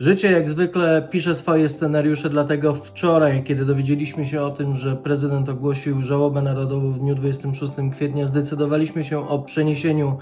Życie jak zwykle pisze swoje scenariusze, dlatego wczoraj, kiedy dowiedzieliśmy się o tym, że prezydent ogłosił żałobę narodową w dniu 26 kwietnia, zdecydowaliśmy się o przeniesieniu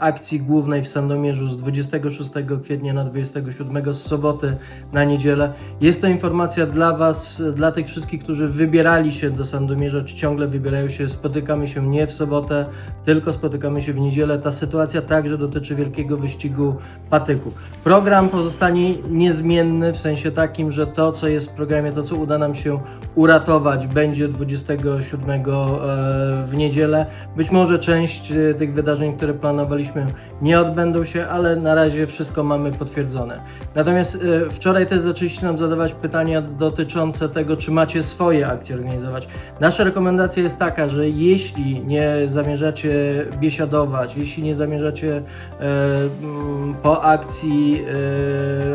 akcji głównej w Sandomierzu z 26 kwietnia na 27 z soboty na niedzielę. Jest to informacja dla Was, dla tych wszystkich, którzy wybierali się do Sandomierza, czy ciągle wybierają się. Spotykamy się nie w sobotę, tylko spotykamy się w niedzielę. Ta sytuacja także dotyczy wielkiego wyścigu patyku. Program pozostanie niezmienny w sensie takim, że to, co jest w programie, to, co uda nam się uratować, będzie 27 e, w niedzielę. Być może część e, tych wydarzeń, które planowaliśmy, nie odbędą się, ale na razie wszystko mamy potwierdzone. Natomiast e, wczoraj też zaczęliście nam zadawać pytania dotyczące tego, czy macie swoje akcje organizować. Nasza rekomendacja jest taka, że jeśli nie zamierzacie biesiadować, jeśli nie zamierzacie e, mm, po akcji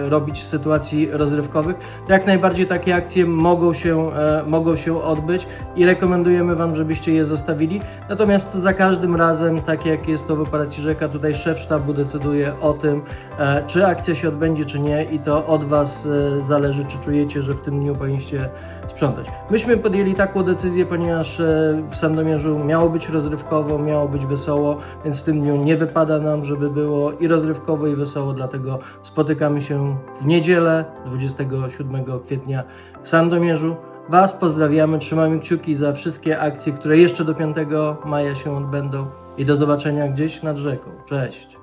e, robić sytuacji rozrywkowych, to jak najbardziej takie akcje mogą się, e, mogą się odbyć i rekomendujemy Wam, żebyście je zostawili. Natomiast za każdym razem, tak jak jest to w operacji Rzeka, tutaj szef sztabu decyduje o tym, e, czy akcja się odbędzie, czy nie i to od Was e, zależy, czy czujecie, że w tym dniu powinniście sprzątać. Myśmy podjęli taką decyzję, ponieważ e, w Sandomierzu miało być rozrywkowo, miało być wesoło, więc w tym dniu nie wypada nam, żeby było i rozrywkowo, i wesoło, dlatego spotykamy się w niedzielę 27 kwietnia w Sandomierzu. Was pozdrawiamy, trzymamy kciuki za wszystkie akcje, które jeszcze do 5 maja się odbędą i do zobaczenia gdzieś nad rzeką. Cześć!